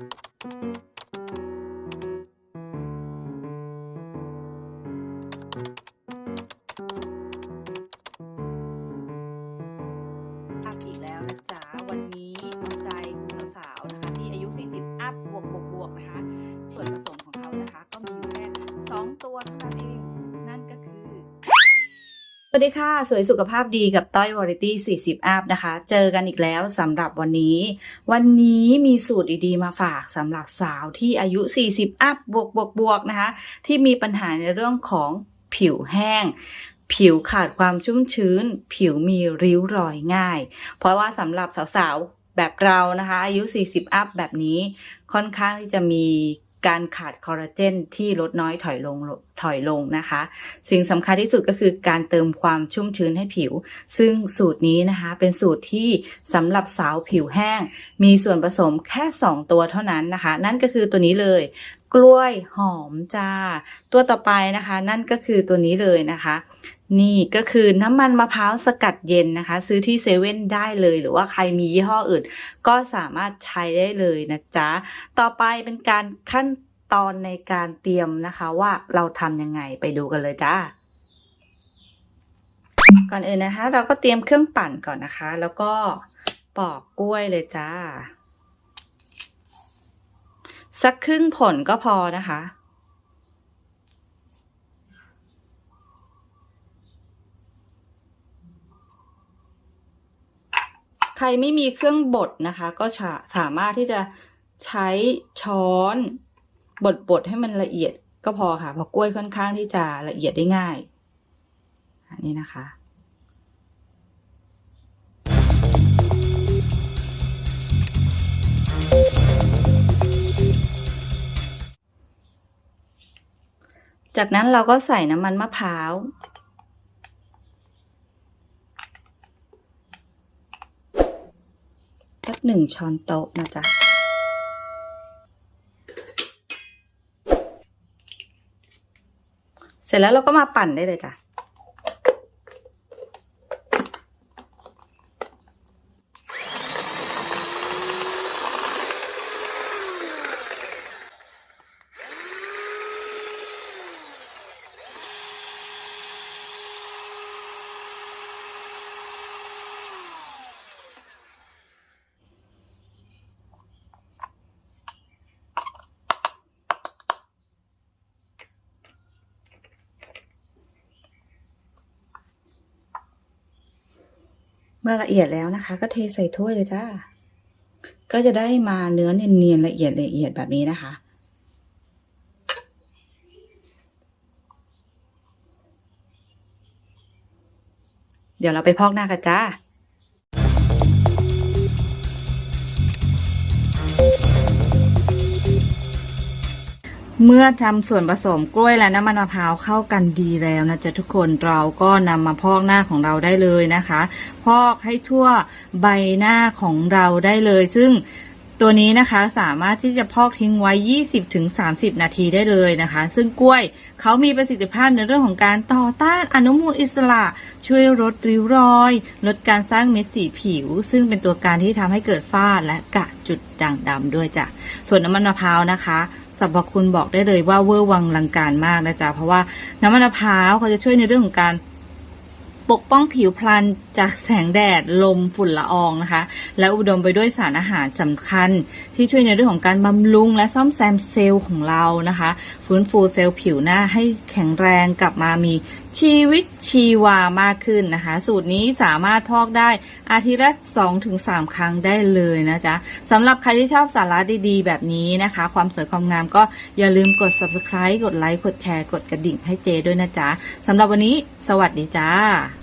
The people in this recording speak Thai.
うん。 สวัสดีค่ะ สวยสุขภาพดีกับต้อยวอริตี้40 อัพนะคะ เจอกันอีกแล้วสำหรับวันนี้ วันนี้มีสูตรดีๆ มาฝากสำหรับสาวที่อายุ 40 อัพบวกบวกบวกนะคะ ที่มีปัญหาในเรื่องของผิวแห้ง ผิวขาดความชุ่มชื้น ผิวมีริ้วรอยง่าย เพราะว่าสำหรับสาวๆ แบบเรานะคะ อายุ 40 อัพแบบนี้ค่อนข้างที่จะมี การขาดคอลลาเจนที่ลดน้อยถอยลงถอยลงนะคะ สิ่งสำคัญที่สุดก็คือการเติมความชุ่มชื้นให้ผิว ซึ่งสูตรนี้นะคะเป็นสูตรที่สำหรับสาวผิวแห้ง มีส่วนผสมแค่ 2 ตัวเท่านั้นนะคะ นั่นก็คือตัวนี้เลย กล้วยหอมจ้า ตัวต่อไปนะคะ นั่นก็คือตัวนี้เลยนะคะ นี่ก็คือน้ำมันมะพร้าวสกัดเย็นนะคะ ซื้อที่เซเว่นได้เลยหรือว่าใครมียี่ห้ออื่น ก็สามารถใช้ได้เลยนะจ๊ะ ต่อไปเป็นการขั้นตอนในการเตรียมนะคะว่าเราทำยังไงไปดูกันเลยจ้าก่อนอื่นนะคะ เราก็เตรียมเครื่องปั่นก่อนนะคะ แล้วก็ปอกกล้วยเลยจ้า สักครึ่งผลก็พอนะคะ ใครไม่มีเครื่องบดนะคะ ก็สามารถที่จะใช้ช้อนบดบดให้มันละเอียดก็พอค่ะเพราะกล้วยค่อนข้างที่จะละเอียดได้ง่าย อันนี้นะคะ จากนั้นเราก็ใส่น้ำมันมะพร้าว สักหนึ่งช้อนโต๊ะนะจ๊ะ เสร็จแล้วเราก็มาปั่นได้เลยจ้ะ เมื่อละเอียดแล้วนะคะ ก็เทใส่ถ้วยเลยจ้า ก็จะได้มาเนื้อเนียนๆละเอียดละเอียดแบบนี้นะคะ เดี๋ยวเราไปพอกหน้ากันจ้า เมื่อทำส่วนผสมกล้วยและน้ำมันมะพร้าวเข้ากันดีแล้วนะจ๊ะทุกคนเราก็นำมาพอกหน้าของเราได้เลยนะคะ พอกให้ทั่วใบหน้าของเราได้เลย ซึ่งตัวนี้นะคะสามารถที่จะพอกทิ้งไว้ 20-30 นาทีได้เลยนะคะ ซึ่งกล้วยเขามีประสิทธิภาพในเรื่องของการต่อต้านอนุมูลอิสระ ช่วยลดริ้วรอย ลดการสร้างเม็ดสีผิว ซึ่งเป็นตัวการที่ทำให้เกิดฝ้าและกะจุดด่างดำด้วยจ้ะ ส่วนน้ำมันมะพร้าวนะคะ สรรพคุณบอกได้เลยว่าเวอร์วังลังการมากนะจ๊ะเพราะว่าน้ำมันมะพร้าวเขาจะช่วยในเรื่องของการปกป้องผิวพรรณจากแสงแดด ลมฝุ่นละอองนะคะ และอุดมไปด้วยสารอาหารสำคัญ ที่ช่วยในเรื่องของการบำรุงและซ่อมแซมเซลล์ของเรานะคะ ฟื้นฟูเซลล์ผิวหน้าให้แข็งแรงกลับมามี ชีวิตชีวามากขึ้นนะคะ สูตรนี้สามารถพอกได้อาทิตย์ละ2-3ครั้งได้เลยนะจ๊ะสำหรับใครที่ชอบสาระดีๆ แบบนี้นะคะ ความสวยความงามก็อย่าลืมกด subscribe กดไลค์กดแชร์กดกระดิ่งให้เจด้วยนะจ๊ะสำหรับวันนี้สวัสดีจ้า